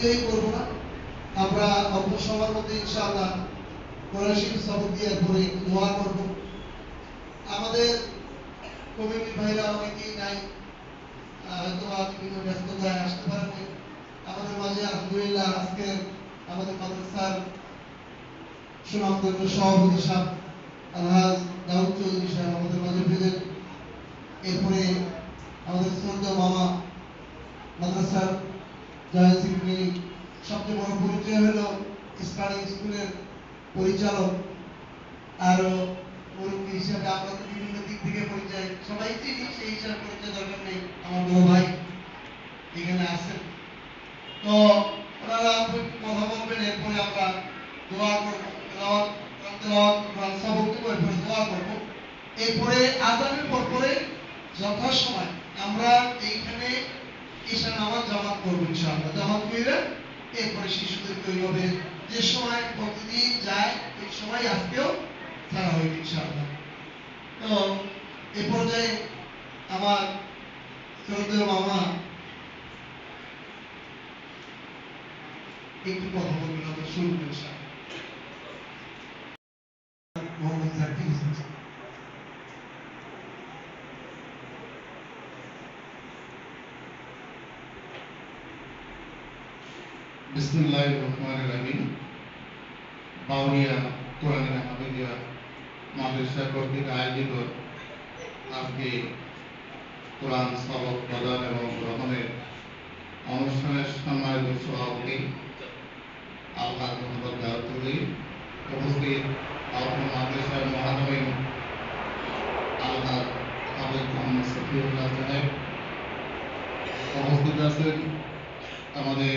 দীর্ঘই করব না। আমরা অল্প সময়ের মধ্যে ইনশাআল্লাহ কোরআন শরীফ সবক পরে দোয়া করব। আমাদের কমিটির ভাইরা অনেকেই নাই। হয়তো বিভিন্ন ব্যস্ততায় আসতে পারেনি আমাদের মাঝে আলহামদুলিল্লাহ আজকে আমাদের মাদ্রাসার সুনামগঞ্জ সভাপতি সাহেব আলহাজ দাউদ চৌধুরী সাহেব আমাদের মাঝে এরপরে আমাদের শ্রদ্ধা মামা মাদ্রাসার সবচেয়ে বড় পরিচয় হলো ইসলামিক স্কুলের পরিচালক। আরও মুরব্বী হিসাবে আমরা তো বিভিন্ন দিক থেকে পরিচয় সবাই চিনি, সেই হিসাবে পরিচয় দরকার নেই আমার বড় ভাই এখানে আছেন। তো ওনারা কথা বলবেন, এরপরে আমরা দোয়া করব দোয়া করব। এরপরে আজানের পর পরে যথাসময় আমরা এইখানে ঈশা নামাজ জামাত করব ইনশাআল্লাহ। জামাত করে এরপরে শিশুদেরকে ওইভাবে যে সময় প্রতিদিন যায় ওই সময় আজকেও ছাড়া হইবে ইনশাআল্লাহ। তো এ পর্যায়ে আমার শ্রদ্ধেয় মামা একটু কথা বলবেন আমরা শুরু করি কর্তৃক আজকে কোরআন সবক প্রদান এবং গ্রহণের অনুষ্ঠানের সম্মানিত সভাপতি আল্লাহ মোহাম্মদ দাউদ্দি উপস্থিত আহ্বান মাদ্রাসার মহানবীন আল্লাহ হাবিব মোহাম্মদ সফিউল্লাহ সাহেব উপস্থিত আছেন আমাদের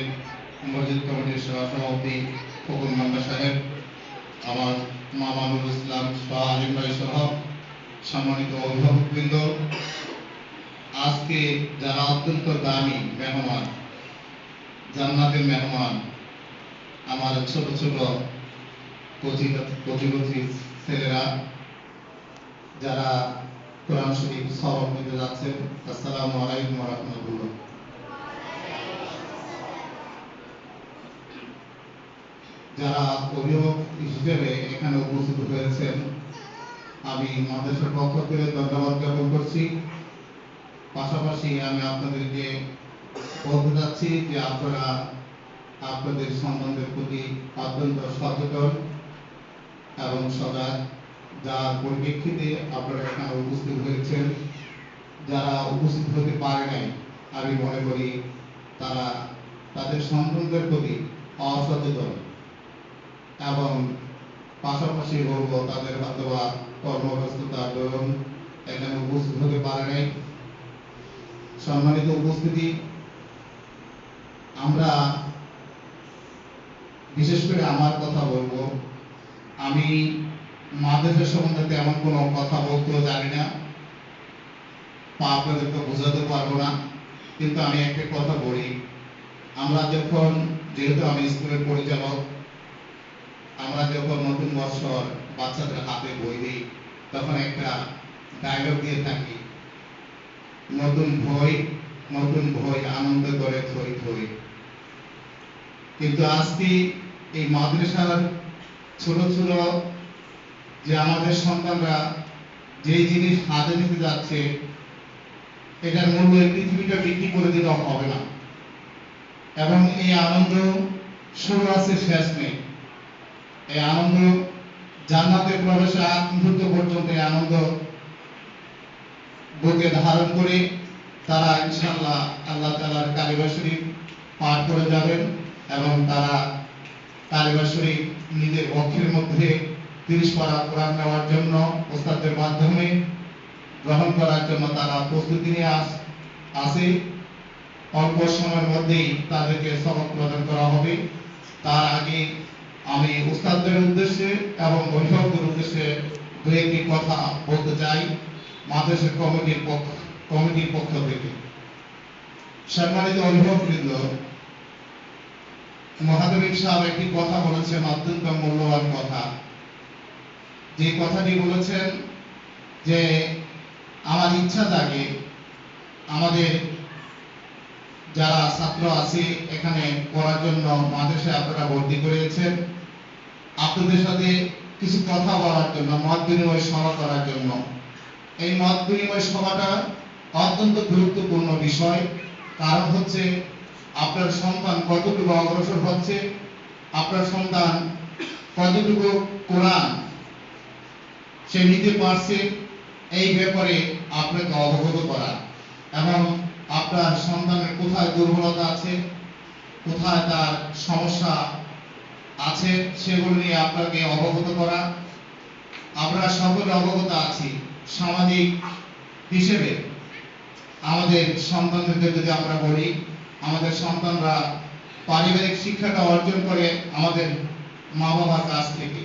মসজিদ কমিটির সভাপতি ফকুর মান্না সাহেব, আমার মামানুল ইসলাম শাহ আলিম ভাই সহ সম্মানিত অভিভাবকবৃন্দ আজকে যারা অত্যন্ত দামি, মেহমান, জান্নাতের মেহমান, আমার ছোট ছোট কচি কচি কচি ছেলেরা, যারা কোরআন শরীফ সবক নিতে যাচ্ছেন, আসসালামু আলাইকুম রহমতুল্লাহ। যারা অভিভাবক হিসেবে এখানে উপস্থিত হয়েছেন আমি মাদ্রাসার পক্ষ থেকে ধন্যবাদ জ্ঞাপন করছি। পাশাপাশি আমি আপনাদেরকে বলতে চাচ্ছি যে আপনারা আপনাদের সন্তানদের প্রতি অত্যন্ত সচেতন এবং সজাগ যার পরিপ্রেক্ষিতে আপনারা এখানে উপস্থিত হয়েছেন, যারা উপস্থিত হতে পারে নাই, আমি মনে করি তারা তাদের সন্তানদের প্রতি অসচেতন এবং পাশাপাশি বলব তাদের হয়তো বা কর্মব্যস্ততার এখানে উপস্থিত হতে পারে নাই। সম্মানিত উপস্থিতি, আমরা বিশেষ করে আমার কথা বলব। আমি মাদ্রাসা সম্বন্ধে তেমন কোনো কথা বলতেও জানি না। বা আপনাদেরকে বোঝাতে পারব না, কিন্তু আমি একটা কথা বলি। আমরা যখন, যেহেতু আমি স্কুলের পরিচালক, আমরা যখন নতুন বছর বাচ্চাদের হাতে বই দিই, তখন একটা ডায়লগ দিয়ে থাকি। নতুন বই নতুন বই আনন্দ করে, থই থই। কিন্তু আজকে এই মাদ্রাসার ছোট ছোট যে আমাদের সন্তানরা যে জিনিস হাতে নিতে যাচ্ছে, এটার মূল্য পৃথিবীটা বিক্রি করে দিলে হবে না। এবং এই আনন্দ শুরু আছে শেষ নেই। এই আনন্দ জান্নাতে প্রবেশে আগ মুহূর্ত পর্যন্ত আনন্দ বুকে ধারণ করে তারা ইনশাআল্লাহ আল্লাহ তাআলার কালিমা শরীফ পাঠ করে যাবেন এবং তারা কালিমা শরীফ নিজের বক্ষের মধ্যে তিরিশ পারা কোরআন নেওয়ার জন্য ওস্তাদের মাধ্যমে গ্রহণ করার জন্য তারা প্রস্তুতি নিয়ে আস, আসে। অল্প সময়ের মধ্যেই তাদেরকে সবক প্রদান করা হবে। তার আগে আমি উস্তাদদের উদ্দেশ্যে এবং অভিভাবকদের উদ্দেশ্যে দু একটি কথা বলতে চাই মাদ্রাসা কমিটির পক্ষ কমিটির পক্ষ থেকে। সম্মানিত অভিভাবকবৃন্দ মহাদেবিক সাহেব একটি কথা বলেছেন, অত্যন্ত মূল্যবান কথা। যে কথাটি বলেছেন যে, আমার ইচ্ছা জাগে আমাদের যারা ছাত্র আছে এখানে পড়ার জন্য মাদ্রাসায় আপনারা ভর্তি করেছেন আপনাদের সাথে কিছু কথা বলার জন্য, মত বিনিময় সভা করার জন্য। এই মত বিনিময় সভাটা অত্যন্ত গুরুত্বপূর্ণ বিষয়। কারণ হচ্ছে, আপনার সন্তান কতটুকু অগ্রসর হচ্ছে, আপনার সন্তান কতটুকু কোরআন সে নিতে পারছে, এই ব্যাপারে আপনাকে অবগত করা। এবং আপনার সন্তানের কোথায় দুর্বলতা আছে, কোথায় তার সমস্যা আছে, সেগুলো নিয়ে আপনাকে অবগত করা। আমরা সকলে অবগত আছি সামাজিক হিসেবে। আমাদের সন্তানদের যদি আমরা বলি, আমাদের সন্তানরা পারিবারিক শিক্ষাটা অর্জন করে আমাদের মা বাবার কাছ থেকে,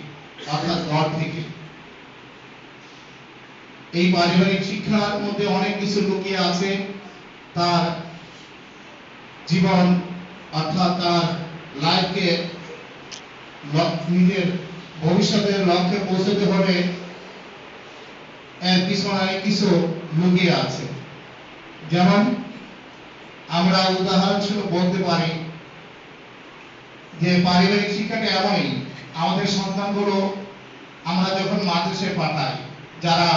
অর্থাৎ ঘর থেকে। এই পারিবারিক শিক্ষার মধ্যে অনেক কিছু লুকিয়ে আছে। তার জীবন অর্থাৎ তার লাইফকে নিজের ভবিষ্যতের লক্ষ্যে পৌঁছতে হলে এর পিছনে কিছু লুকিয়ে আছে। যেমন আমরা উদাহরণস্বরূপ বলতে পারি যে পারিবারিক শিক্ষাটা এমনই, আমাদের সন্তানগুলো আমরা যখন মাদ্রাসায় পাঠাই, যারা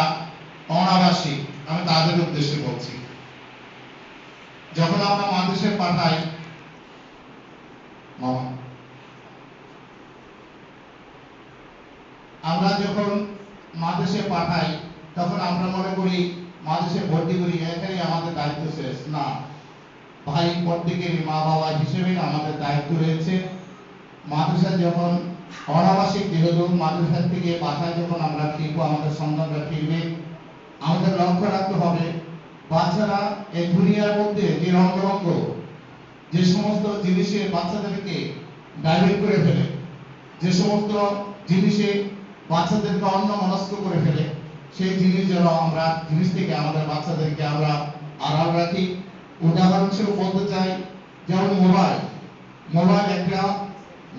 অনাবাসিক, আমি তাদের উদ্দেশ্যে বলছি যখন আমরা মাদ্রাসায় পাঠাই আমরা যখন মাদ্রাসায় পাঠাই, তখন আমরা মনে করি মাদ্রাসায় ভর্তি করি, এখানে আমাদের দায়িত্ব শেষ। না, ভাই প্রত্যেকেরই মা বাবা হিসেবে আমাদের দায়িত্ব রয়েছে। মাদ্রাসা যখন অনাবাসিক, যেহেতু মাদ্রাসা থেকে বাসায় যখন আমরা ফিরবো, আমাদের সন্তানরা ফিরবে। আমাদের বাচ্চারা এই দুনিয়ার মধ্যে যে রঙ্গরঙ্গ যে সমস্ত জিনিসে বাচ্চাদেরকে ডাইভার্ট করে ফেলে, যে সমস্ত জিনিসে বাচ্চাদেরকে অন্য মনস্ক করে ফেলে, সেই জিনিস যেন আমরা, জিনিস থেকে আমাদের বাচ্চাদেরকে আমরা আড়াল রাখি। উদাহরণস্বরূপ বলতে চাই, যেমন মোবাইল মোবাইল একটা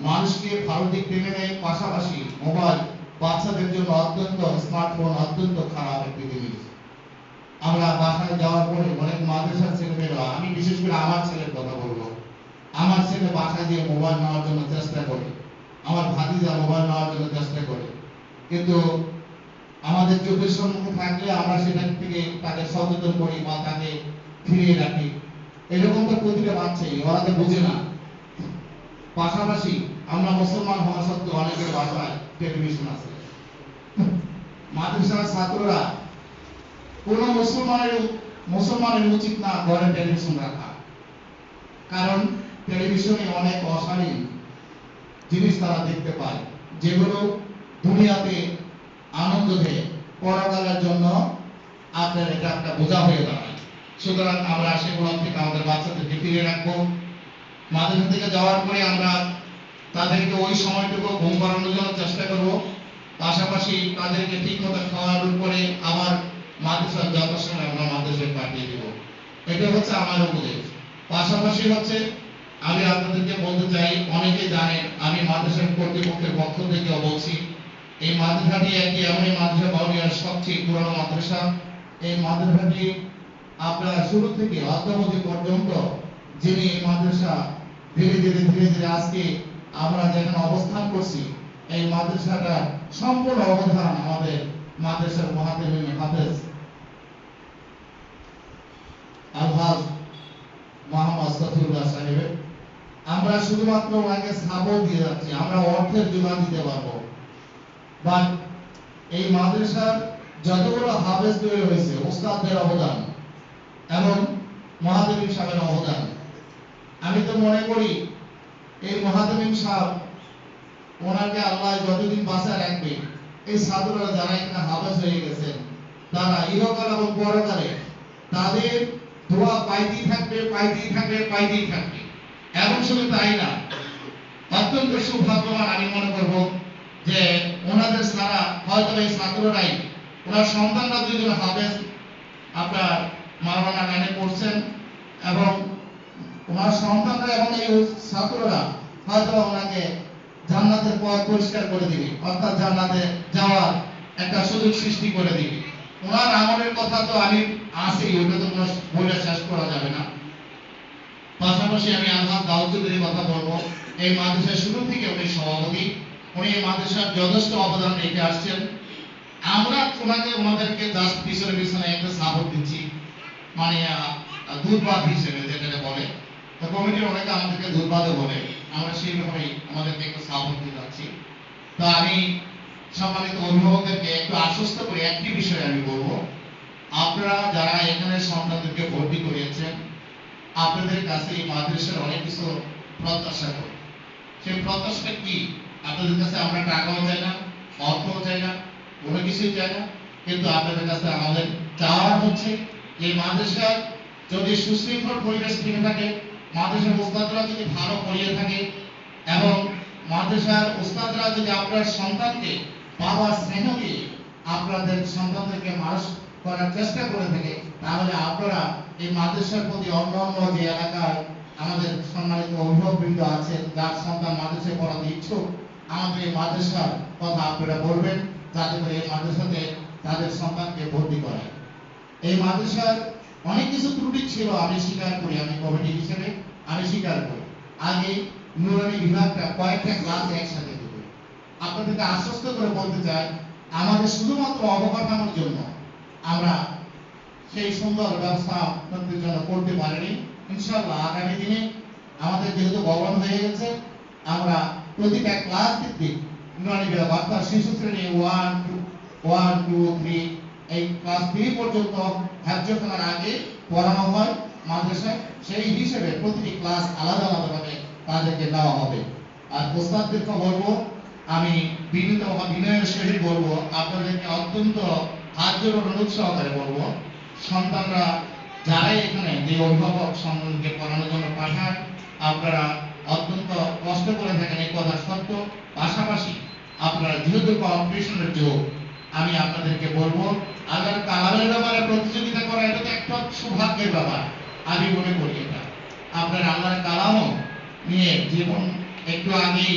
মানুষকে ভালো দিক টেনে নেয়, পাশাপাশি মোবাইল বাচ্চাদের জন্য অত্যন্ত স্মার্টফোন, অত্যন্ত খারাপ একটি জিনিস। আমরা বাসায় যাওয়ার পরে অনেক মাদ্রাসার ছেলেমেয়েরা, আমি বিশেষ করে আমার ছেলের কথা বলব, আমার ছেলে বাসায় দিয়ে মোবাইল নেওয়ার জন্য চেষ্টা করে, আমার ভাতিজা মোবাইল নেওয়ার জন্য চেষ্টা করে। কিন্তু আমাদের চোখের সম্মুখে থাকলে আমরা সেখান থেকে তাকে সচেতন করি বা তাকে ফিরিয়ে রাখি। এরকম তো প্রতিটা বাচ্চাই, ওরা তো বোঝে না। পাশাপাশি আমরা মুসলমান হওয়া সত্ত্বেও অনেকের বাসায় টেলিভিশন আছে। মাদ্রাসার ছাত্ররা কোন মুসলমানের মুসলমানের উচিত না ঘরে টেলিভিশন রাখা। কারণ টেলিভিশনে অনেক অশালীন জিনিস তারা দেখতে পায়, যেগুলো দুনিয়াতে আনন্দ দেয়, পরকালের জন্য আপনার এটা একটা বোঝা হয়ে দাঁড়ায়। সুতরাং আমরা সেগুলো থেকে আমাদের বাচ্চাদেরকে ফিরিয়ে রাখব। মাদ্রাসা থেকে যাওয়ার পরে আমরা তাদেরকে ওই সময়টুকু ঘুম পাড়ানোর জন্য চেষ্টা করব। পাশাপাশি তাদেরকে ঠিক মতো খাওয়ানোর পরে আবার মাদ্রাসার যথাসময় আমরা মাদ্রাসায় পাঠিয়ে দেব। এটা হচ্ছে আমার উপদেশ। পাশাপাশি হচ্ছে, আমি আপনাদেরকে বলতে চাই অনেকে জানেন, আমি মাদ্রাসার কর্তৃপক্ষের পক্ষ থেকে বলছি, এই মাদ্রাসাটি একটি এমনই মাদ্রাসা বাউরিয়ার সবচেয়ে পুরনো মাদ্রাসা। এই মাদ্রাসাটি আপনার শুরু থেকে অদ্যাবধি পর্যন্ত যিনি এই মাদ্রাসা ধীরে ধীরে ধীরে ধীরে আজকে আমরা যেখানে অবস্থান করছি, এই মাদ্রাসাটা সম্পূর্ণ অবদান আমাদের মাদ্রাসার মহাদেব হাফেজ। আলহাজ সাহেবের। আমরা শুধুমাত্র ওনাকে দিয়ে যাচ্ছি, আমরা অর্থের দিতে পারব। বাট এই মাদ্রাসার যতগুলো হাফেজ তৈরি হয়েছে, ওস্তাদদের অবদান এবং সাহেবের অবদান। আমি তো মনে করি, এই মহাদেবী সাহেব ওনাকে আল্লাহ যতদিন বাঁচায় রাখবে, এই ছাত্ররা যারা এখানে হাফেজ হয়ে গেছেন, তারা ইহকাল এবং পরকালে তাদের দোয়া পাইতেই থাকবে পাইতেই থাকবে পাইতেই থাকবে। এবং শুধু তাই না, অত্যন্ত সৌভাগ্যবান আমি মনে করব যে ওনাদের ছাড়া হয়তো এই ছাত্ররাই ওনার সন্তানরা দুইজন হাফেজ আপনার মারওয়ানা লাইনে পড়ছেন এবং ওনার সন্তানরা এবং এই ছাত্ররা হয়তো ওনাকে জান্নাতের পথ পরিষ্কার করে দিবে, অর্থাৎ জান্নাতে যাওয়ার একটা সুযোগ সৃষ্টি করে দিবে। ওনার আমলের কথা তো আমি আসেই ওটা তো বলে শেষ করা যাবে না। পাশাপাশি আমি আলহাজ দাউদ কথা বলব। এই মাদ্রাসার শুরু থেকে উনি সভাপতি, উনি এই মাদ্রাসার যথেষ্ট অবদান রেখে আসছেন। আমরা ওনাকে ওনাদেরকে জাস্ট পিছনে পিছনে একটা সাপোর্ট দিচ্ছি মানে দুধবাদ হিসেবে যেটাকে বলে। তো কমিটির অনেকে আমাদেরকে দুর্বাদও বলে। আমরা সেইভাবেই আমাদেরকে একটু সাপোর্ট দিয়ে যাচ্ছি। তো আমি সম্মানিত অভিভাবকদেরকে একটু আশ্বস্ত করে একটি বিষয়ে আমি বলব। আপনারা যারা এখানে সন্তানদেরকে ভর্তি করিয়েছেন, আপনাদের কাছে এই মাদ্রাসার অনেক কিছু প্রত্যাশা করি। সেই প্রত্যাশাটা কি? আপনাদের কাছে আমরা টাকাও চাই না, অর্থও চাই না, কোনো কিছুই চাই না, কিন্তু আপনাদের কাছে আমাদের চাওয়া হচ্ছে এই মাদ্রাসার যদি সুশৃঙ্খল পরিবেশ থেকে থাকে, মাদ্রাসার উস্তাদরা যদি ভালো পড়িয়ে থাকে এবং মাদ্রাসার উস্তাদরা যদি আপনার সন্তানকে স্নেহ দিয়ে আপনাদের সন্তানদেরকে মানুষ করার চেষ্টা করে থাকে, তাহলে আপনারা এই মাদ্রাসার প্রতি অন্য অন্য যে এলাকার আমাদের সম্মানিত অভিভাবকবৃন্দ আছেন, যার সন্তান মাদ্রাসায় পড়াতে ইচ্ছুক, আমাদের এই মাদ্রাসার কথা আপনারা বলবেন, যাতে করে এই মাদ্রাসাতে তাদের সন্তানকে ভর্তি করায়। এই মাদ্রাসার অনেক কিছু ত্রুটি ছিল, আমি স্বীকার করি, আমি কমিটি হিসেবে আমি স্বীকার করি। আগে নুরানি বিভাগটা কয়েকটা ক্লাস একসাথে আপনাদেরকে আশ্বস্ত করে বলতে চাই, আমাদের শুধুমাত্র অবকাঠামোর জন্য আমরা সেই সুন্দর ব্যবস্থা আপনাদের জন্য করতে পারিনি। ইনশাআল্লাহ আগামী দিনে আমাদের যেহেতু ভবন হয়ে গেছে, আমরা প্রতিটা ক্লাস ভিত্তিক নুরানি বিভাগ অর্থাৎ শিশু শ্রেণি one two one two three এই ক্লাস থ্রি পর্যন্ত হ্যাবজখানার আগে পড়ানো হয় মাদ্রাসায় সেই হিসেবে প্রতিটি ক্লাস আলাদা আলাদাভাবে তাদেরকে দেওয়া হবে। আর প্রস্তাবদেরকে বলব আমি বিনীত বিনয়ের সহিত বলব, আপনাদেরকে অত্যন্ত হাত জোর অনুরোধ সহকারে বলব। সন্তানরা যারাই এখানে যে অভিভাবক সন্তানকে পড়ানোর জন্য পাঠান, আপনারা অত্যন্ত কষ্ট করে থাকেন এই কথা সত্য। পাশাপাশি আপনারা যেহেতু কম্পিটিশনের যোগ, আমি আপনাদেরকে বলব আল্লাহর কালামের ব্যাপারে প্রতিযোগিতা করা এটা তো একটা সৌভাগ্যের ব্যাপার, আমি মনে করি এটা। আপনার আল্লাহর কালামও নিয়ে জীবন একটু আগেই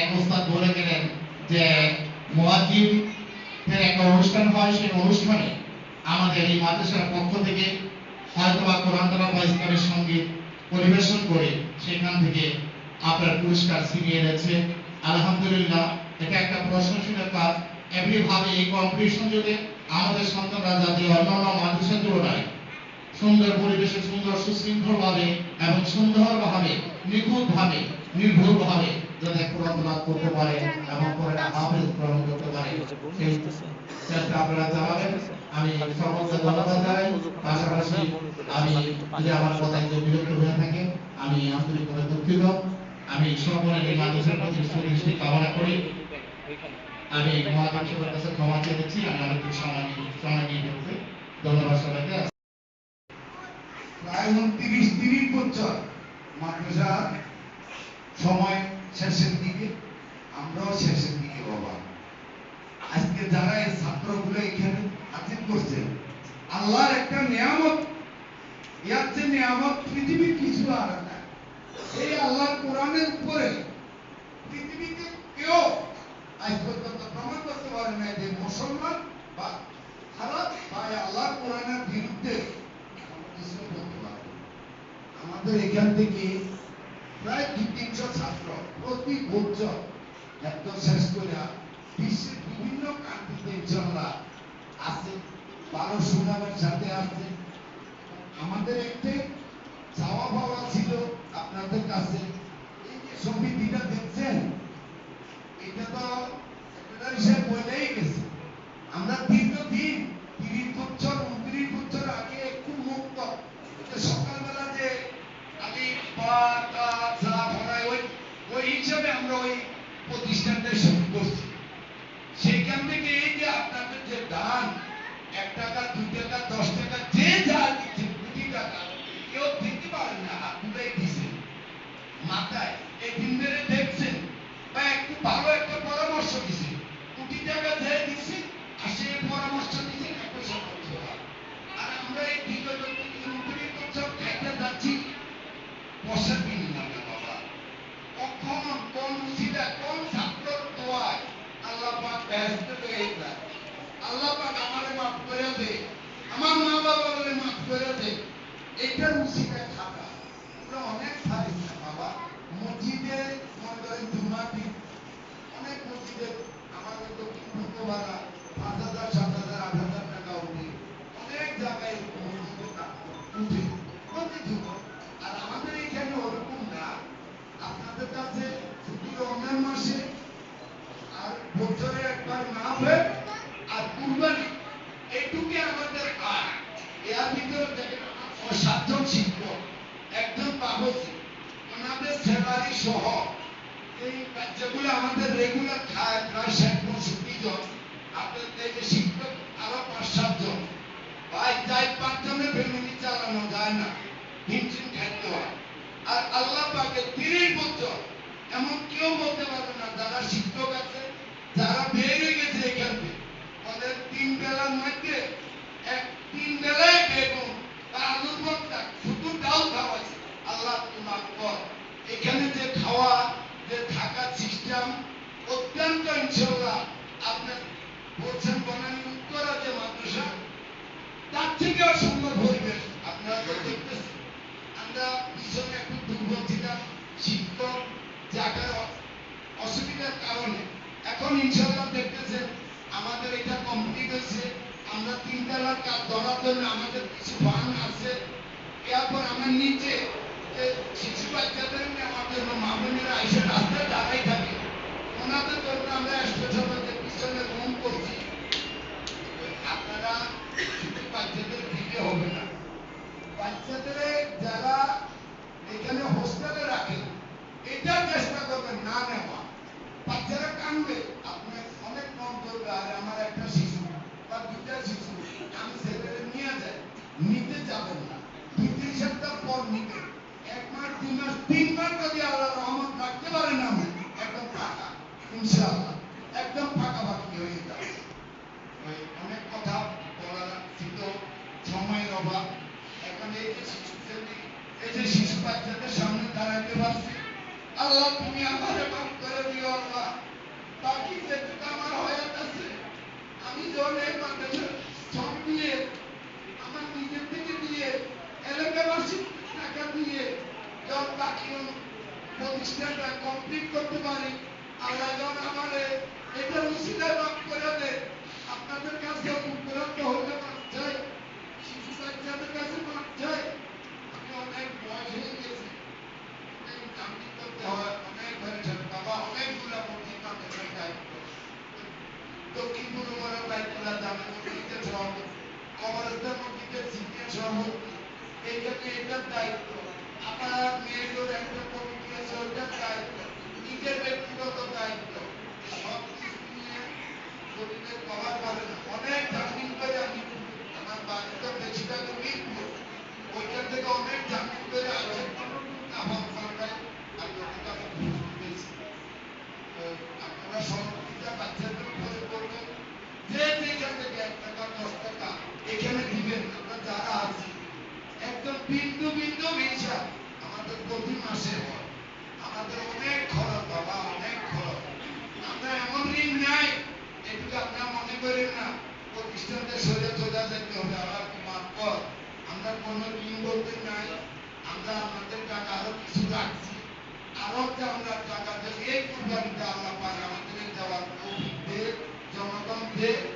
এক ওস্তাদ বলে গেলেন যে মুয়াজ্জিনের একটা অনুষ্ঠান হয়, সেই অনুষ্ঠানে আমাদের এই মাদ্রাসার পক্ষ থেকে হয়তো বা কোরআন তেলাওয়াত বা ইসলামের সংগীত পরিবেশন করে সেখান থেকে আপনার পুরস্কার ছিনিয়ে এনেছে। আলহামদুলিল্লাহ, এটা একটা প্রশংসনীয় কাজ। এমনিভাবে এই কম্পিটিশন যদি আমাদের সন্তানরা যাতে অন্যান্য মাদ্রাসার তুলনায় সুন্দর পরিবেশে, সুন্দর সুশৃঙ্খল ভাবে এবং সুন্দর ভাবে নিখুঁত যাতে কোরআন করতে পারে এবং কোরআন হাফেজ গ্রহণ করতে পারে, সেই চেষ্টা আপনারা চালাবেন। আমি সকলকে ধন্যবাদ জানাই। পাশাপাশি আমি যদি আমার কথা একটু বিরক্ত হয়ে থাকে, আমি আন্তরিকভাবে দুঃখিত। আমি সকলের মানুষের প্রতি সুদৃষ্টি কামনা করি। আমি মহাকাঙ্ক্ষের কাছে ক্ষমা চেয়েছি আমি অনেক সময় নিয়ে- সময় নিয়ে ফেলতে ধন্যবাদ সবাইকে। প্রায় উনত্রিশ তিরিশ বছর মাদ্রাসা সময় শেষের দিকে, আমরাও শেষের দিকে বাবা আজকে যারা এই ছাত্রগুলো এখানে হাজির করছে, আল্লাহর একটা নিয়ামত, ইয়ার যে নিয়ামত, পৃথিবীর কিছু আর না এই আল্লাহর কোরআনের উপরে পৃথিবীতে কেউ আজ পর্যন্ত প্রমাণ করতে পারে না যে মুসলমান বা বা আল্লাহর কোরআনের বিরুদ্ধে কিছু না। আমাদের এখান থেকে প্রায় দুই তিনশো ছাত্র প্রতি বছর একদম শেষ করে বিশ্বের বিভিন্ন কান্ট্রিতে ইনশাল্লাহ আছে, বারো সুনামের সাথে আছে। আমাদের একটি চাওয়া পাওয়া ছিল আপনাদের কাছে। এই যে সমিতিটা দেখছেন, এটা তো সেক্রেটারি সাহেব বলেই গেছে। আমরা দীর্ঘদিন পায় না হিমশিম খাইতে হয়। আর আল্লাহ পাকে তিনি কারণে। এখন ইনশাল্লাহ দেখতেছেন আমাদের এটা কমপ্লিট হয়েছে। আমরা তিন কাজ ধরার জন্য আমাদের কিছু আছে। এরপর নিচে শিশু বাচ্চাদের নেওয়ার জন্য মামুনিরা এসে রাস্তায় দাঁড়াই থাকে, ওনাদের জন্য আমরা পিছনে রুম করছি। আপনারা শিশু বাচ্চাদের দিকে হবে না। বাচ্চাদের যারা এখানে হোস্টেলে রাখেন এটা চেষ্টা করবেন না নেওয়া। বাচ্চারা কাঁদবে আপনি অনেক কম করবে আর আমার একটা শিশু বা দুইটা শিশু, আমি ছেলেদের নিয়ে যাই, নিতে যাবেন না। দুই তিন সপ্তাহ পর নিতে এক মাস, দুই মাস, তিন মাস যদি আল্লাহ রহমত রাখতে পারেন আমি একদম ফাঁকা, ইনশাআল্লাহ। একদম ফাঁকা বাকি হয়ে যাবে অনেক কথা বলার ছিল, সময়ের অভাব। এখন এই যে শিশু এই যে শিশু বাচ্চাদের সামনে দাঁড়াইতে পারছি, আল্লাহ তুমি আমার আমাদের আমি যখন এই মাদ্রাসার শ্রম আমার নিজের থেকে দিয়ে এলাকাবাসী টাকা দিয়ে যখন প্রতিষ্ঠানটা কমপ্লিট করতে পারি। আল্লাহ যখন আমার এটা উচিত 근데